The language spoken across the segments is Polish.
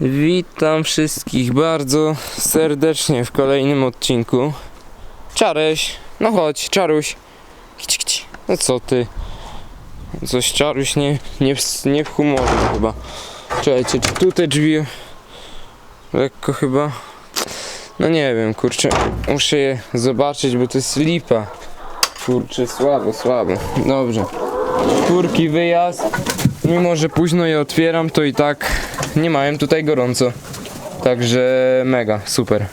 Witam wszystkich bardzo serdecznie w kolejnym odcinku. Czareś, no chodź, Czaruś. Kić, kić. No co ty? Coś Czaruś nie, nie, w, nie w humorze chyba. Czekajcie, czy tu te drzwi lekko chyba... No nie wiem, kurczę, muszę je zobaczyć, bo to jest lipa. Kurczę, słabo, słabo. Dobrze. Czwórki wyjazd. Mimo, że późno je otwieram, to i tak nie mają tutaj gorąco. Także mega, super.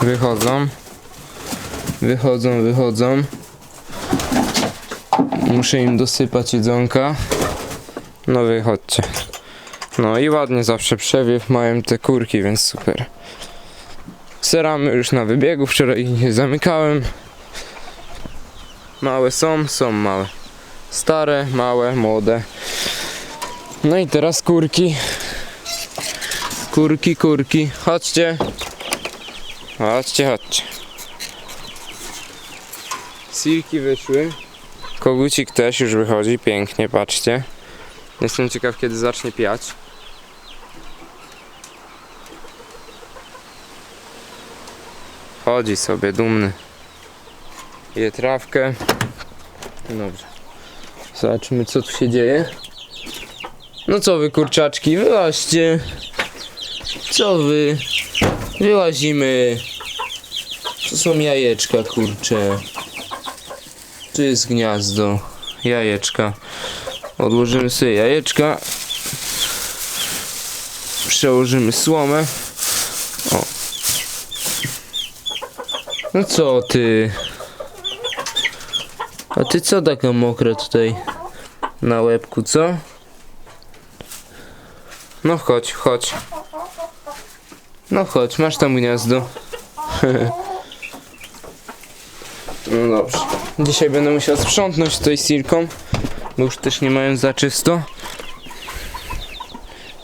Wychodzą. Wychodzą, wychodzą. Muszę im dosypać jedzonka. No wychodźcie. No i ładnie zawsze przewiew mają te kurki, więc super. Seramy już na wybiegu, wczoraj je zamykałem. Małe są, są małe. Stare, małe, młode. No i teraz kurki. Kurki, kurki. Chodźcie. Chodźcie, chodźcie. Silki wyszły. Kogucik też już wychodzi, pięknie, patrzcie. Jestem ciekaw, kiedy zacznie piać. Chodzi sobie, dumny. Je trawkę. Dobrze. Zobaczymy, co tu się dzieje. No co wy kurczaczki, wyłaźcie. Co wy? Wyłazimy. To są jajeczka, kurcze. Tu jest gniazdo. Jajeczka. Odłożymy sobie jajeczka. Przełożymy słomę. O. No co ty? A ty co taka mokra tutaj na łebku, co? No chodź, chodź. No chodź, masz tam gniazdo. no dobrze. Dzisiaj będę musiał sprzątnąć tutaj silką, bo już też nie mają za czysto.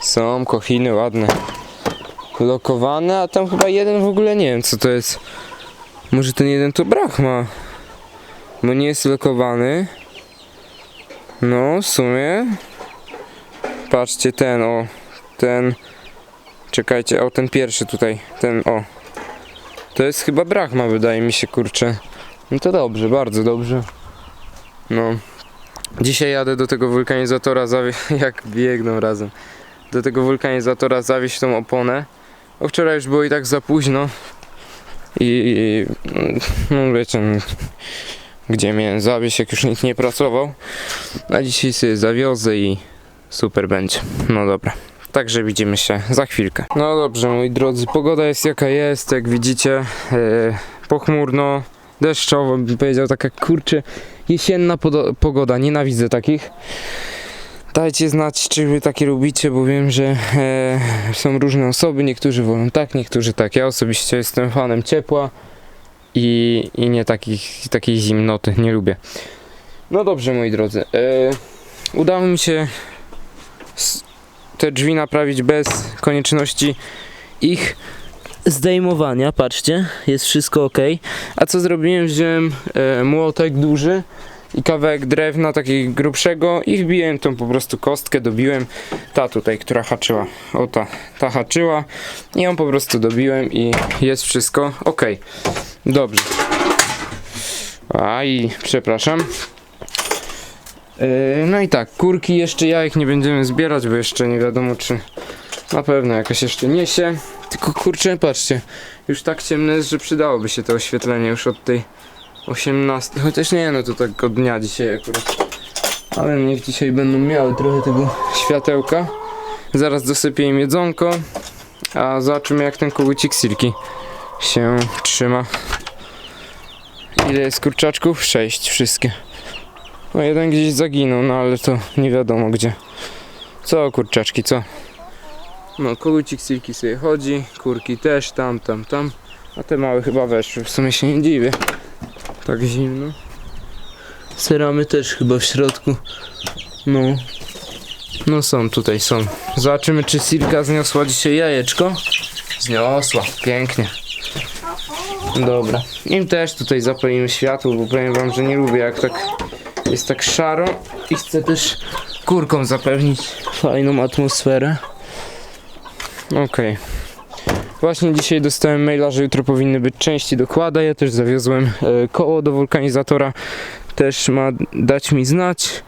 Są kochiny ładne. Lokowane, a tam chyba jeden w ogóle nie wiem co to jest. Może ten jeden to Brahma. Bo nie jest lokowany. No, w sumie. Patrzcie, ten, o. Ten. Czekajcie, o, ten pierwszy tutaj. Ten, o. To jest chyba Brahma, wydaje mi się, kurczę. No to dobrze, bardzo dobrze. No. Dzisiaj jadę do tego wulkanizatora, jak biegną razem. Do tego wulkanizatora zawieźć tą oponę. Bo wczoraj już było i tak za późno. I, no wiecie, no, gdzie miałem zawieźć, jak już nikt nie pracował. A dzisiaj sobie zawiozę i super będzie. No dobra. Także widzimy się za chwilkę. No dobrze, moi drodzy, pogoda jest jaka jest, jak widzicie. E, pochmurno, deszczowo, bym powiedział, taka kurczę, jesienna pogoda. Nienawidzę takich. Dajcie znać, czy wy takie lubicie, bo wiem, że e, są różne osoby. Niektórzy wolą tak, niektórzy tak. Ja osobiście jestem fanem ciepła i, i nie takich, takiej zimnoty, nie lubię. No dobrze, moi drodzy. E, udało mi się te drzwi naprawić bez konieczności ich zdejmowania. Patrzcie, jest wszystko ok. A co zrobiłem? Wziąłem e, młotek duży i kawałek drewna takiego grubszego i wbiłem tą po prostu kostkę, dobiłem ta tutaj, która haczyła. O ta, ta haczyła i ją po prostu dobiłem i jest wszystko ok. Dobrze. A i przepraszam. Yy, no i tak, kurki jeszcze jajek nie będziemy zbierać, bo jeszcze nie wiadomo czy na pewno jakaś jeszcze niesie. Tylko kurczę, patrzcie, już tak ciemno jest, że przydałoby się to oświetlenie już od tej 18. Chociaż nie, no to tak od dnia dzisiaj akurat. Ale niech dzisiaj będą miały trochę tego światełka. Zaraz dosypię im jedzonko, a zobaczymy jak ten kogucik silki się trzyma. Ile jest kurczaczków? Sześć, wszystkie. No jeden gdzieś zaginął, no ale to nie wiadomo gdzie. Co kurczaczki, co? No kogucik silki sobie chodzi, kurki też, tam, tam, tam. A te małe chyba weszły, w sumie się nie dziwię. Tak zimno. Seramy też chyba w środku. No. No są, tutaj są. Zobaczymy czy Silka zniosła dzisiaj jajeczko. Zniosła, pięknie. Dobra. Im też tutaj zapalimy światło, bo powiem wam, że nie lubię jak tak jest tak szaro i chcę też kurkom zapewnić fajną atmosferę. Okej. Właśnie dzisiaj dostałem maila, że jutro powinny być części do kłada. Ja też zawiozłem e, koło do wulkanizatora. Też ma dać mi znać.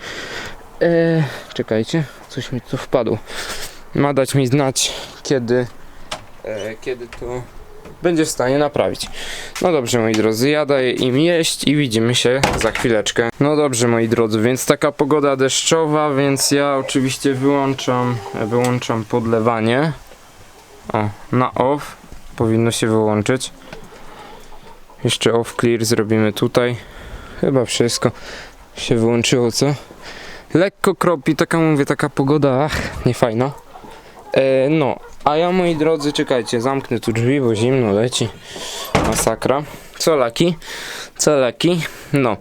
E, czekajcie, coś mi tu wpadło. Ma dać mi znać, kiedy, e, kiedy to będzie w stanie naprawić. No dobrze, moi drodzy, ja daję im jeść i widzimy się za chwileczkę. No dobrze, moi drodzy, więc taka pogoda deszczowa, więc ja oczywiście wyłączam, wyłączam podlewanie. O, na off powinno się wyłączyć. Jeszcze off clear zrobimy tutaj. Chyba wszystko się wyłączyło, co? Lekko kropi, taka mówię, taka pogoda, ach, niefajna. E, no, a ja moi drodzy, czekajcie, zamknę tu drzwi, bo zimno leci. Masakra. Co laki? Co laki? No.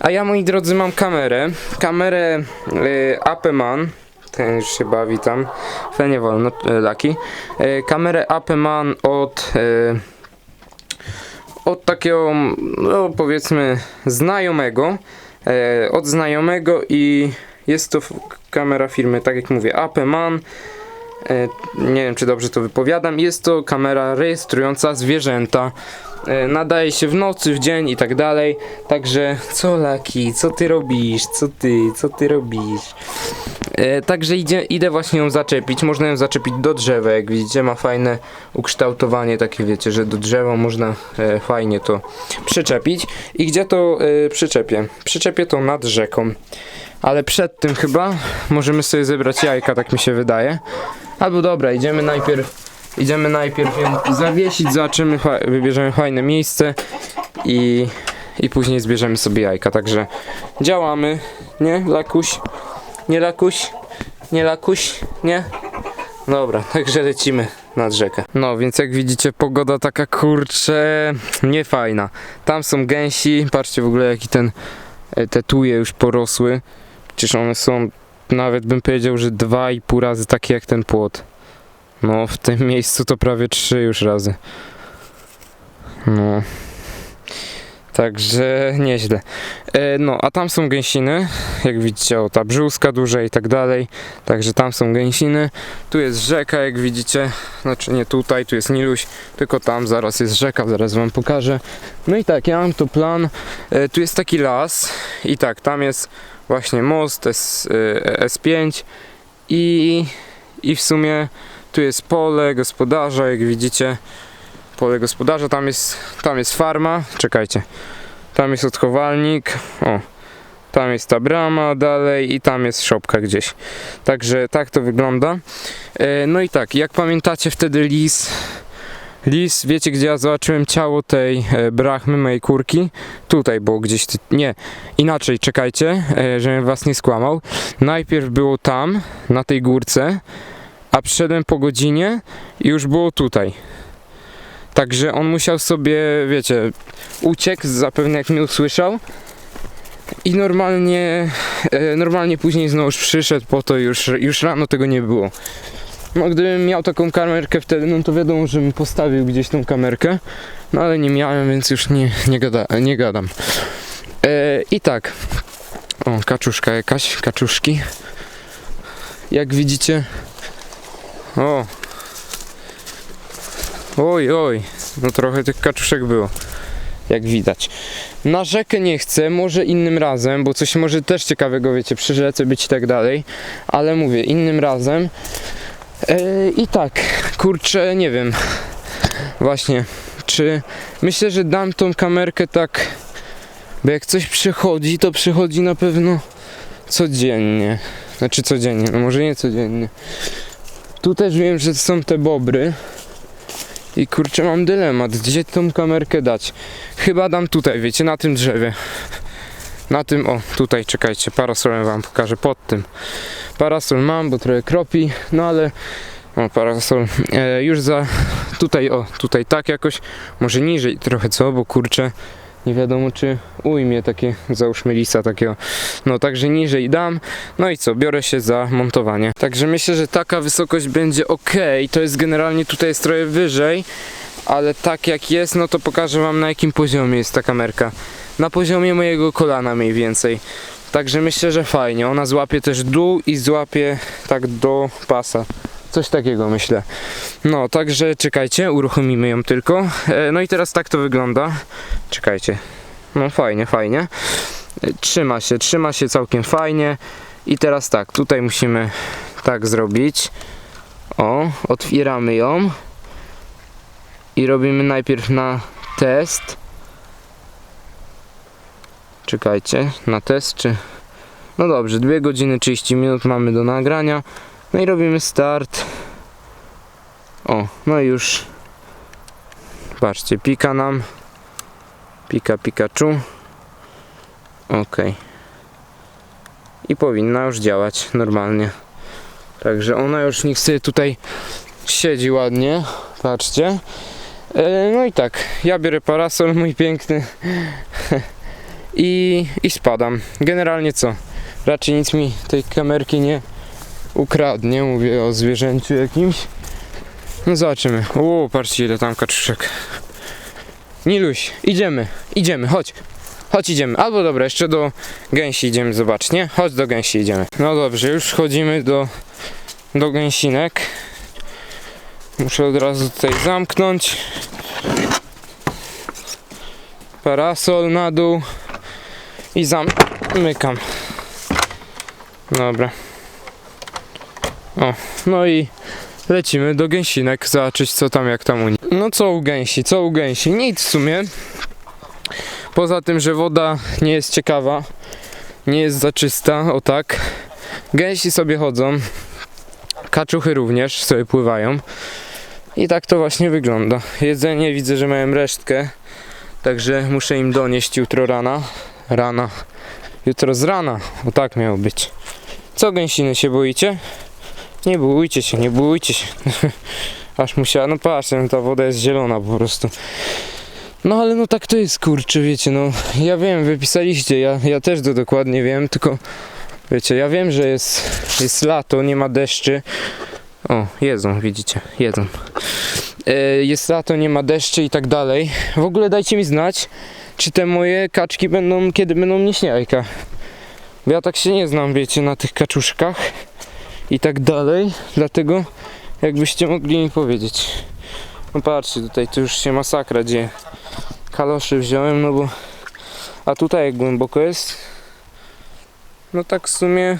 A ja moi drodzy mam kamerę. Kamerę y, Apeman. Ten już się bawi tam. Fe nie wolno, y, laki. Y, kamerę Apeman od od takiego, no powiedzmy, znajomego. E, od znajomego i jest to kamera firmy, tak jak mówię, Apeman. E, nie wiem, czy dobrze to wypowiadam. Jest to kamera rejestrująca zwierzęta. E, nadaje się w nocy, w dzień i tak dalej. Także, co Laki, co ty robisz? Co ty, co ty robisz? E, także idzie, idę właśnie ją zaczepić. Można ją zaczepić do drzewa, jak widzicie, ma fajne ukształtowanie, takie wiecie, że do drzewa można fajnie to przyczepić. I gdzie to przyczepię? Przyczepię to nad rzeką. Ale przed tym chyba możemy sobie zebrać jajka, tak mi się wydaje. Albo dobra, idziemy najpierw. Idziemy najpierw ją zawiesić, zobaczymy, wybierzemy fajne miejsce i, i później zbierzemy sobie jajka. Także działamy, nie, Lakuś? Nie, Lakuś? Nie, Lakuś? Nie? Dobra, także lecimy nad rzekę. No, więc jak widzicie, pogoda taka kurcze niefajna. Tam są gęsi, patrzcie w ogóle jaki ten e, te tuje już porosły. Przecież one są, nawet bym powiedział, że dwa i pół razy takie jak ten płot. No, w tym miejscu to prawie trzy już razy. No. Także nieźle. E, no, a tam są gęsiny, jak widzicie, o ta brzuska duża i tak dalej. Także tam są gęsiny. Tu jest rzeka, jak widzicie. Znaczy nie tutaj, tu jest Niluś, tylko tam zaraz jest rzeka, zaraz wam pokażę. No i tak, ja mam tu plan. E, tu jest taki las i tak, tam jest właśnie most S, e, S5 i, i w sumie tu jest pole gospodarza, jak widzicie. Pole gospodarza, tam jest, tam jest farma. Czekajcie. Tam jest odchowalnik. O. Tam jest ta brama dalej i tam jest szopka gdzieś. Także tak to wygląda. E, no i tak, jak pamiętacie wtedy lis Lis, wiecie gdzie ja zobaczyłem ciało tej e, brachmy, mojej kurki? Tutaj było gdzieś, nie, inaczej, czekajcie, e, żebym was nie skłamał. Najpierw było tam, na tej górce, a przyszedłem po godzinie i już było tutaj. Także on musiał sobie, wiecie, uciekł, zapewne jak mnie usłyszał. I normalnie, e, normalnie później znowu przyszedł po to, już, już rano tego nie było. No gdybym miał taką kamerkę wtedy, no to wiadomo, żebym postawił gdzieś tą kamerkę. No ale nie miałem, więc już nie, nie, gada, nie gadam. E, I tak. O, kaczuszka jakaś, kaczuszki. Jak widzicie. O. Oj, oj. No trochę tych kaczuszek było. Jak widać. Na rzekę nie chcę, może innym razem, bo coś może też ciekawego, wiecie, przy rzece być i tak dalej. Ale mówię, innym razem. E, I tak, kurczę, nie wiem. Właśnie, czy myślę, że dam tą kamerkę tak, bo jak coś przychodzi, to przychodzi na pewno codziennie. Znaczy codziennie, no może nie codziennie. Tu też wiem, że są te bobry. I kurczę, mam dylemat, gdzie tą kamerkę dać. Chyba dam tutaj, wiecie, na tym drzewie. Na tym, o, tutaj, czekajcie, parasolem wam pokażę, pod tym. Parasol mam, bo trochę kropi, no ale o, parasol e, już za tutaj, o, tutaj tak jakoś, może niżej trochę co, bo kurczę, nie wiadomo czy ujmie takie, załóżmy lisa takiego, no także niżej dam, no i co, biorę się za montowanie. Także myślę, że taka wysokość będzie ok, to jest generalnie tutaj jest trochę wyżej, ale tak jak jest, no to pokażę wam na jakim poziomie jest ta kamerka. Na poziomie mojego kolana mniej więcej. Także myślę, że fajnie. Ona złapie też dół i złapie tak do pasa Coś takiego myślę. No, także czekajcie, uruchomimy ją tylko. E, no i teraz tak to wygląda. Czekajcie. No fajnie, fajnie. E, Trzyma się, trzyma się całkiem fajnie. I teraz tak, tutaj musimy tak zrobić. O, otwieramy ją. I robimy najpierw na test. Czekajcie, na test czy... No dobrze, 2 godziny 30 minut mamy do nagrania. No i robimy start. O, no i już. Patrzcie, pika nam. Pika Pikachu. Ok. I powinna już działać normalnie. Także ona już niech sobie tutaj siedzi ładnie. Patrzcie. E, no i tak, ja biorę parasol mój piękny i, i spadam. Generalnie co? Raczej nic mi tej kamerki nie ukradnie. Mówię o zwierzęciu jakimś. No zobaczymy. O, patrzcie ile tam kaczuszek. Niluś, idziemy, idziemy, chodź. Chodź idziemy. Albo dobra, jeszcze do gęsi idziemy zobaczyć, nie? Chodź do gęsi idziemy. No dobrze, już chodzimy do, do gęsinek. Muszę od razu tutaj zamknąć. Parasol na dół i zamykam. Dobra. O, no i lecimy do gęsinek, zobaczyć co tam, jak tam u nich. No co u gęsi, co u gęsi? Nic w sumie. Poza tym, że woda nie jest ciekawa, nie jest za czysta, o tak. Gęsi sobie chodzą, kaczuchy również sobie pływają. I tak to właśnie wygląda. Jedzenie widzę, że mają resztkę, także muszę im donieść jutro rana. Rana. Jutro z rana, o tak miało być. Co gęsiny się boicie? Nie bójcie się, nie bójcie się. Aż musiała, no patrzcie, ta woda jest zielona po prostu. No ale no tak to jest kurczę, wiecie, no ja wiem, wypisaliście, ja, ja też to dokładnie wiem, tylko wiecie, ja wiem, że jest, jest lato, nie ma deszczy. O, jedzą, widzicie, jedzą. E, jest lato, nie ma deszczy i tak dalej. W ogóle dajcie mi znać, czy te moje kaczki będą, kiedy będą nieść jajka. Bo ja tak się nie znam, wiecie, na tych kaczuszkach i tak dalej, dlatego jakbyście mogli mi powiedzieć. No patrzcie, tutaj to już się masakra dzieje. Kaloszy wziąłem, no bo... A tutaj jak głęboko jest? No tak w sumie...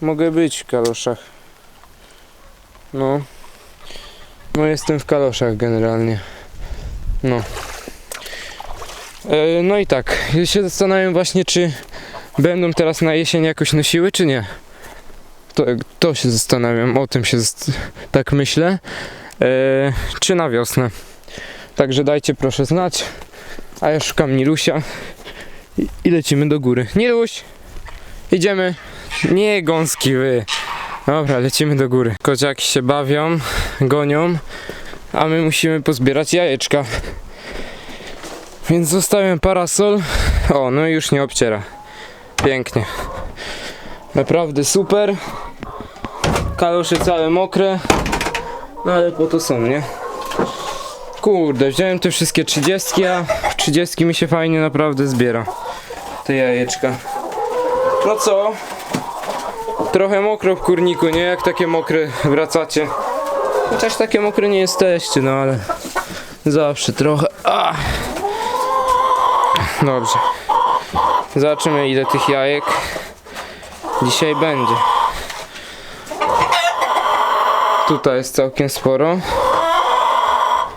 Mogę być w kaloszach. No. No jestem w kaloszach generalnie. No. E, no i tak, się zastanawiam właśnie, czy będą teraz na jesień jakoś nosiły, czy nie. To, to się zastanawiam, o tym się tak myślę. E, czy na wiosnę. Także dajcie proszę znać. A ja szukam Nilusia i, i lecimy do góry. Niluś! Idziemy. Nie gąski wy. Dobra, lecimy do góry. Kociaki się bawią, gonią, a my musimy pozbierać jajeczka. Więc zostawiam parasol. O, no i już nie obciera. Pięknie. Naprawdę super. Kalosze całe mokre. No ale po to są, nie? Kurde, wziąłem te wszystkie 30, a 30 mi się fajnie naprawdę zbiera. Te jajeczka. No co? Trochę mokro w kurniku, nie? Jak takie mokre wracacie. Chociaż takie mokre nie jesteście, no ale zawsze trochę. Ah. Dobrze. Zobaczymy ile tych jajek dzisiaj będzie. Tutaj jest całkiem sporo.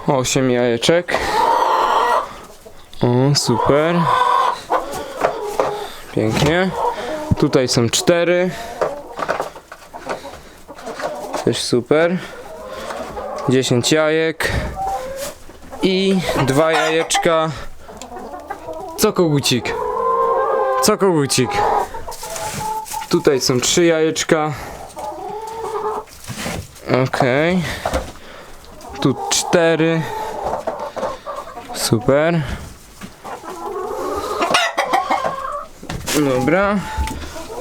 8 jajeczek. O, super. Pięknie. Tutaj są 4. Też super. 10 jajek. I dwa jajeczka. Co kogucik? Co kogucik? Tutaj są trzy jajeczka. Okej. Tu cztery. Super. Dobra.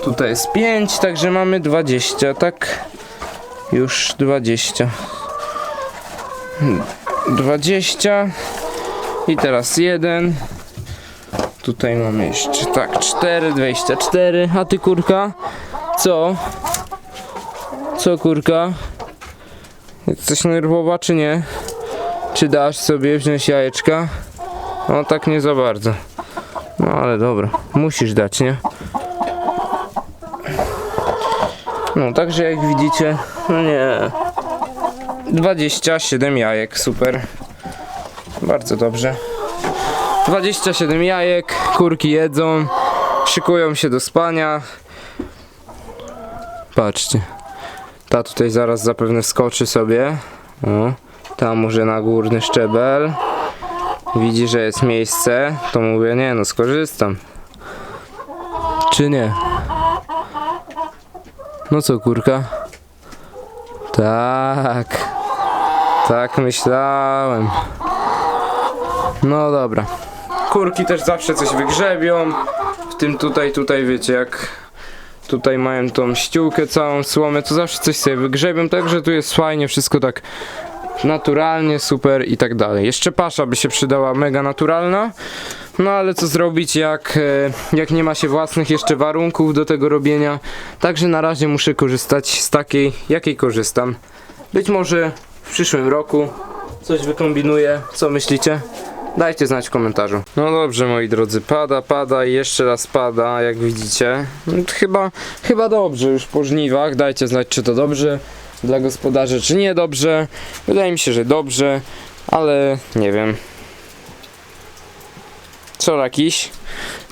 Tutaj jest 5, także mamy 20, tak? Już 20. 20. I teraz jeden. Tutaj mamy jeszcze tak 4, 24. A ty kurka? Co? Co kurka? Jesteś nerwowa czy nie? Czy dasz sobie wziąć jajeczka? No tak nie za bardzo. No ale dobra, musisz dać, nie? No także jak widzicie, no nie. 27 jajek, super. Bardzo dobrze. 27 jajek, kurki jedzą, szykują się do spania. Patrzcie. Ta tutaj zaraz zapewne skoczy sobie. O, tam może na górny szczebel. Widzi, że jest miejsce, to mówię, nie no, skorzystam. Czy nie? No co, kurka? Tak. Tak myślałem. No dobra. Kurki też zawsze coś wygrzebią. W tym tutaj, tutaj wiecie, jak tutaj mają tą ściółkę całą, słomę, to zawsze coś sobie wygrzebią, także tu jest fajnie, wszystko tak naturalnie, super i tak dalej. Jeszcze pasza by się przydała mega naturalna, no ale co zrobić jak, e, jak nie ma się własnych jeszcze warunków do tego robienia, także na razie muszę korzystać z takiej, jakiej korzystam. Być może w przyszłym roku coś wykombinuję, co myślicie? Dajcie znać w komentarzu. No dobrze moi drodzy, pada, pada i jeszcze raz pada, jak widzicie. No, chyba, chyba dobrze już po żniwach, dajcie znać czy to dobrze dla gospodarzy, czy nie dobrze. Wydaje mi się, że dobrze, ale nie wiem. Co jakiś?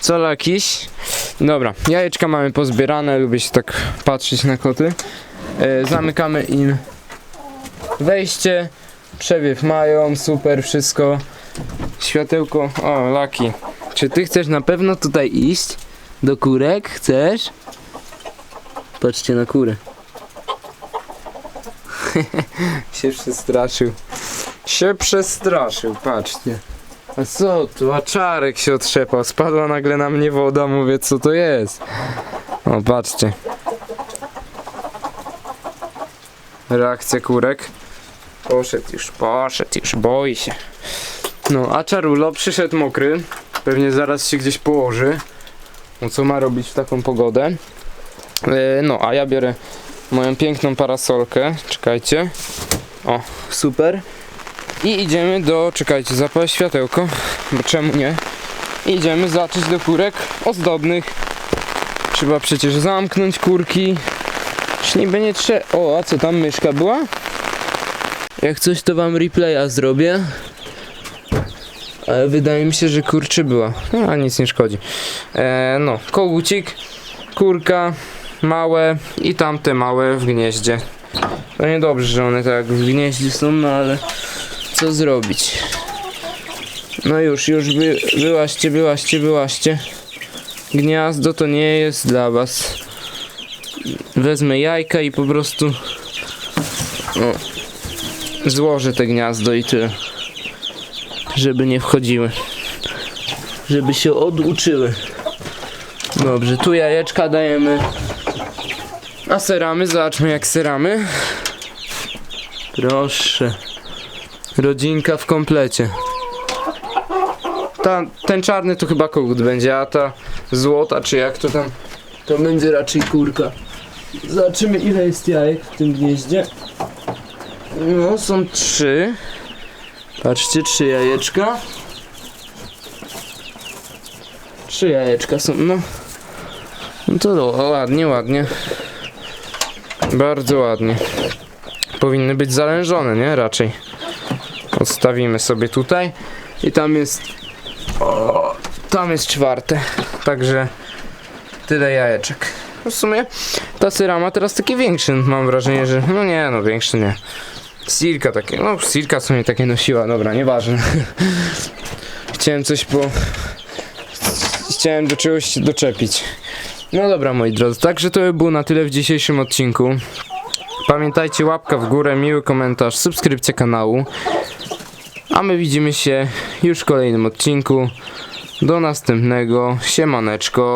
Co jakiś? Dobra, jajeczka mamy pozbierane, lubię się tak patrzeć na koty. E, zamykamy im wejście, przewiew mają, super, wszystko. Światełko, o, Laki. Czy ty chcesz na pewno tutaj iść? Do kurek? Chcesz? Patrzcie na kurę. się przestraszył. Się przestraszył, patrzcie. Co tu? A czarek się otrzepał. Spadła nagle na mnie woda, mówię, co to jest? O, patrzcie. Reakcja kurek. Poszedł już, poszedł już, boi się. No, a Czarulo przyszedł mokry. Pewnie zaraz się gdzieś położy. No co ma robić w taką pogodę? E, no, a ja biorę moją piękną parasolkę. Czekajcie. O, super. I idziemy do, czekajcie, zapalę światełko, bo czemu nie? Idziemy zacząć do kurek ozdobnych. Trzeba przecież zamknąć kurki. Już niby nie trzeba. O, a co tam myszka była? Jak coś to wam replaya zrobię. Ale wydaje mi się, że kurczy była. No, a nic nie szkodzi. E, no, kogucik, kurka, małe i tamte małe w gnieździe. To niedobrze, że one tak w gnieździe są, no ale co zrobić? No już, już wy, wyłaście, wyłaście, wyłaście. Gniazdo to nie jest dla was. Wezmę jajka i po prostu o, złożę te gniazdo i tyle. Żeby nie wchodziły. Żeby się oduczyły. Dobrze, tu jajeczka dajemy. A seramy, zobaczmy jak seramy. Proszę. Rodzinka w komplecie. Ta, ten czarny to chyba kogut będzie, a ta złota, czy jak to tam, to będzie raczej kurka. Zobaczymy ile jest jajek w tym gnieździe. No, są trzy. Patrzcie, trzy jajeczka. Trzy jajeczka są, no. No to ładnie, ładnie. Bardzo ładnie. Powinny być zalężone, nie? Raczej. Odstawimy sobie tutaj. I tam jest... O, tam jest czwarte. Także tyle jajeczek. W sumie ta syra ma teraz taki większy, mam wrażenie, że... No nie, no większy nie. Silka takie, no Silka w sumie takie nosiła, dobra, nieważne. Chciałem coś po... Chciałem do czegoś doczepić. No dobra moi drodzy, także to by było na tyle w dzisiejszym odcinku. Pamiętajcie łapka w górę, miły komentarz, subskrypcja kanału. A my widzimy się już w kolejnym odcinku. Do następnego. Siemaneczko.